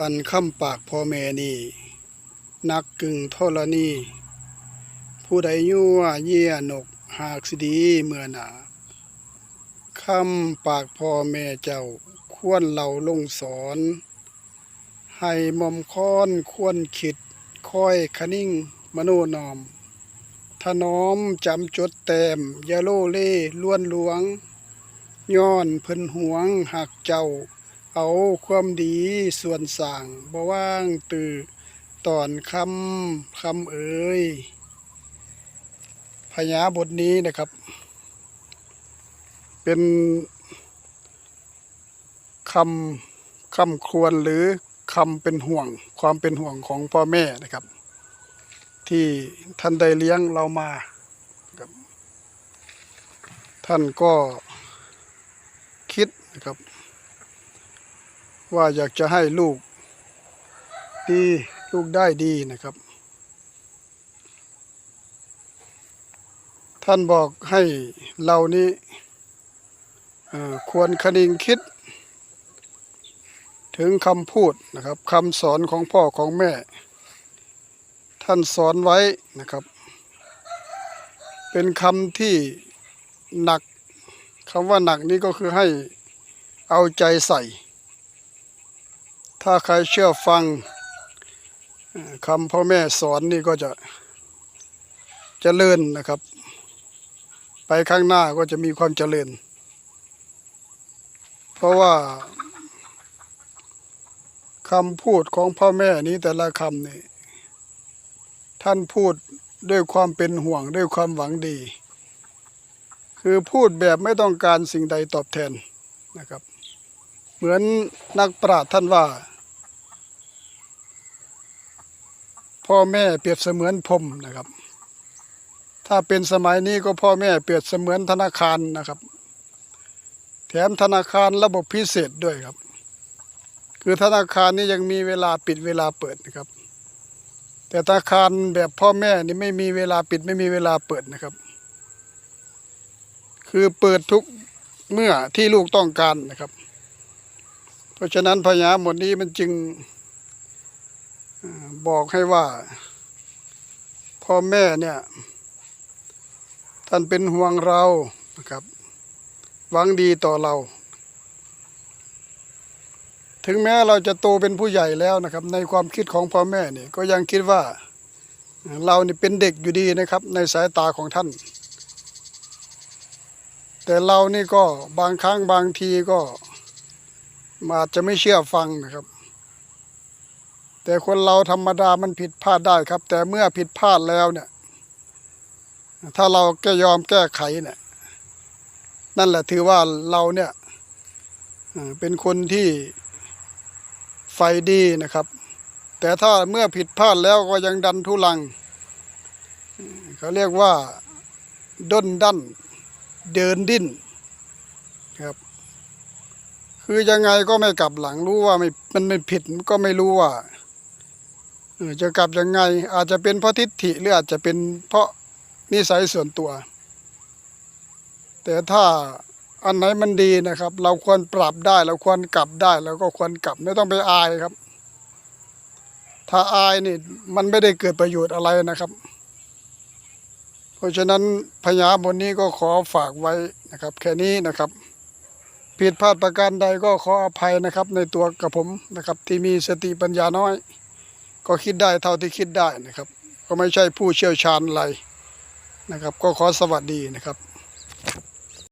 อันคำปากพ่อแม่นี่ นักกึ่งทรณีผู้ใดยั่วเยี่ยนกหากสิดีเมื่อหนาคำปากพ่อแม่เจ้าควรเราลงสอน ให้มอมค้อนควรคิดค่อยคนิ่งมโนนอม ถนอมจำจดแต้มยาโลเล่ล้วนหลวง ย้อนเพิ่นหวงหักเจ้า เอาความดีส่วนสร้างบ่ว่างตื่อตอนคำคำเอ่ยพญาบทนี้นะครับ เป็นคำคำควรหรือคำเป็นห่วงความเป็นห่วงของพ่อแม่นะครับ ที่ท่านได้เลี้ยงเรามาครับท่านก็คิดนะครับ ว่าอยากจะให้ลูกดีลูกได้ดีนะครับ ท่านบอกให้เรานี่ควรคนึงคิด ถึงคำพูดนะครับคำสอนของพ่อของแม่ ท่านสอนไว้นะครับ เป็นคำที่หนักคำว่าหนักนี้ก็คือให้เอาใจใส่ ถ้าใครเชื่อฟังคำพ่อแม่สอนนี่ก็จะจะเจริญนะครับ ไปข้างหน้าก็จะมีความเจริญ เพราะว่าคำพูดของพ่อแม่นี้แต่ละคำนี่ท่านพูดด้วยความเป็นห่วงด้วยความหวังดี คือพูดแบบไม่ต้องการสิ่งใดตอบแทนนะครับ เหมือนนักปราชญ์ท่านว่า พ่อแม่เปรียบเสมือนพรมนะครับ ถ้าเป็นสมัยนี้ก็พ่อแม่เปรียบเสมือนธนาคารนะครับ แถมธนาคารระบบพิเศษด้วยครับ คือธนาคารนี้ยังมีเวลาปิดเวลาเปิดนะครับ แต่ธนาคารแบบพ่อแม่นี่ไม่มีเวลาปิดไม่มีเวลาเปิดนะครับ คือเปิดทุกเมื่อที่ลูกต้องการนะครับ เพราะฉะนั้นพญาหมดนี้มันจึง บอกให้ว่า พ่อแม่เนี่ย ท่านเป็นห่วงเรานะครับหวังดีต่อเรา ถึงแม้เราจะโตเป็นผู้ใหญ่แล้วนะครับ ในความคิดของพ่อแม่เนี่ยก็ยังคิดว่าเราเนี่เป็นเด็กอยู่ดีนะครับ ในสายตาของท่าน แต่เรานี่ก็บางครั้งบางทีก็อาจจะไม่เชื่อฟังนะครับ แต่คนเราธรรมดามันผิดพลาดได้ครับ แต่เมื่อผิดพลาดแล้วเนี่ย ถ้าเราแก้ยอมแก้ไขเนี่ย นั่นแหละถือว่าเราเนี่ยเป็นคนที่ไฟดีนะครับ แต่ถ้าเมื่อผิดพลาดแล้วก็ยังดันทุลังเขาเรียกว่าด้นดันเดินดิ้นครับ คือยังไงก็ไม่กลับหลังรู้ว่าไม่มันไม่ผิดก็ไม่รู้ว่า จะกลับยังไงอาจจะเป็นเพราะทิฏฐิหรืออาจจะเป็นเพราะนิสัยส่วนตัว แต่ถ้าอันไหนมันดีนะครับ เราควรปรับได้เราควรกลับได้เราก็ควรกลับไม่ต้องไปอายครับ ถ้าอายนี่มันไม่ได้เกิดประโยชน์อะไรนะครับ เพราะฉะนั้นพญาบนนี้ก็ขอฝากไว้นะครับ แค่นี้นะครับผิดพลาดประการใดก็ขออภัยนะครับ ในตัวกับผมนะครับที่มีสติปัญญาน้อย ก็คิดได้เท่าที่คิดได้นะครับ ก็ไม่ใช่ผู้เชี่ยวชาญอะไรนะครับ ก็ขอสวัสดีนะครับ